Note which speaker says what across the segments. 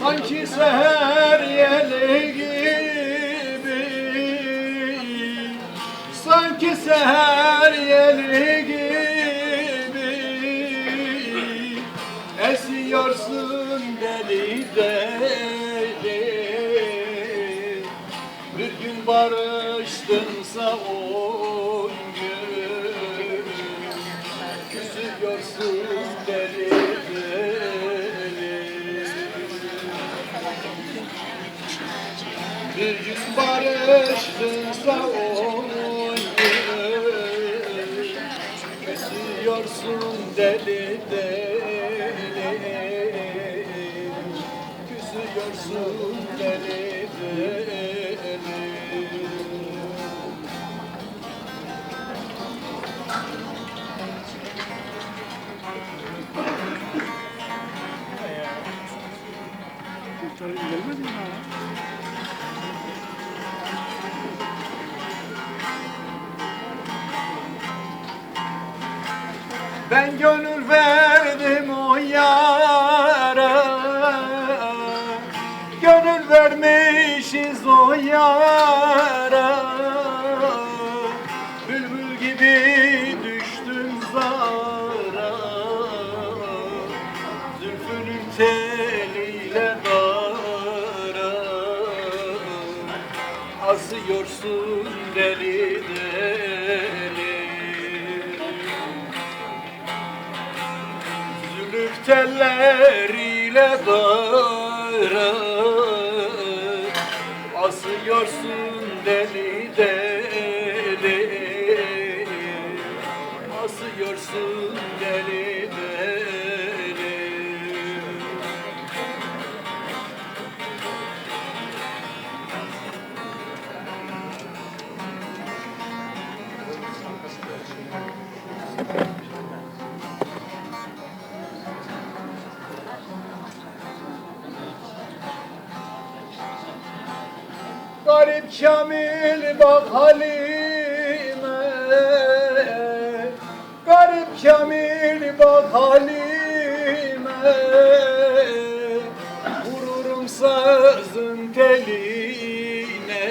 Speaker 1: Sanki seher yeli gibi. Sanki seher yeli gibi. Esiyorsun deli deli. Bir gün barıştınsa on gün Küsüyorsun deli Bir gün barıştınsa on gün Küsüyorsun deli deli. Küsüyorsun deli deli Ben gönül verdim o yara. Gönül vermişiz o yara. Bülbül gibi düştüm zara. Zülfünün teliyle dara. Asıyorsun deli deli telleriyle dara Asıyorsun deli deli. Asıyorsun Garip Kamil bak halime. Garip Kamil bak halime. Vururum sazın teline.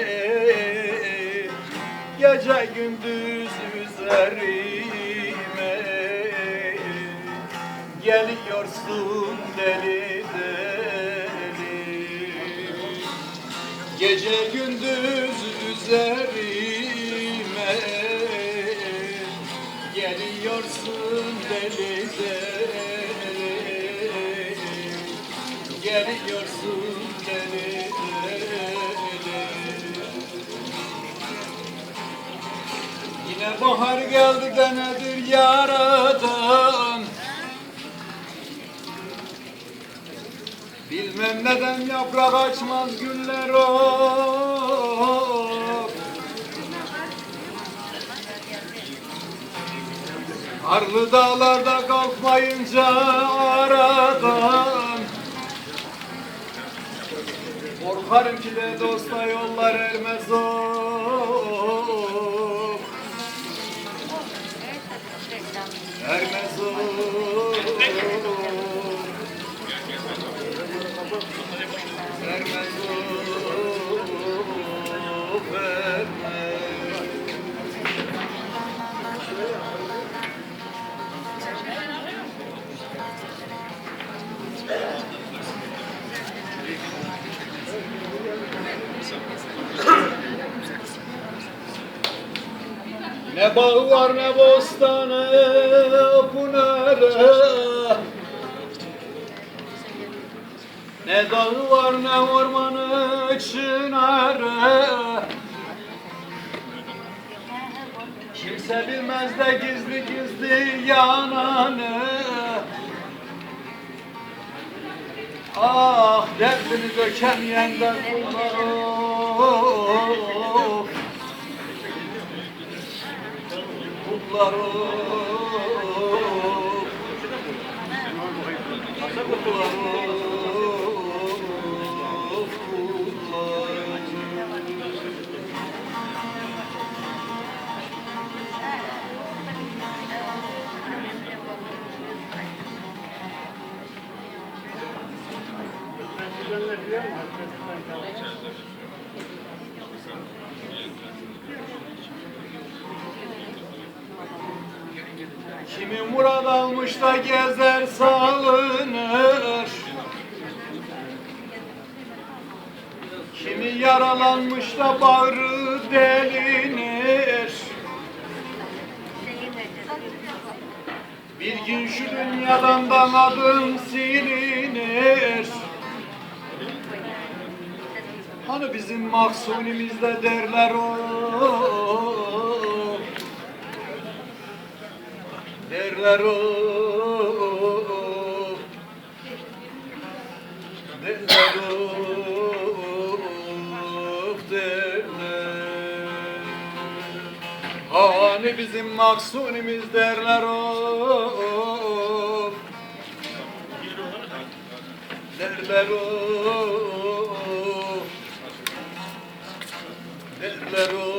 Speaker 1: Gece gündüz üzerime. Geliyorsun deli Yine bahar geldi de nedir yaradan. Bilmem neden yaprak açmaz güller o. Karlı dağlarda kalkmayınca aradan. Korkarım ki de dosta yollar ermez o Ermez o Vermez o, vermez. Ne bağı var ne bostanı Pınarı Ne dağı var ne ormanı çınarı? Kimse bilmez de gizli gizli yananı. Ah derdini dökemeyen de kullar Kokularım Kokularım Thank you. Kimi murad almış da gezer salınır? Kimi yaralanmış da bağrı delinir? Bir gün şu dünyadan da adım silinir. Hani bizim mahsunimizde derler o Ekber oh, diller oh, diller. Hani bizim maksunimiz derler oh, derler oh, derler oh.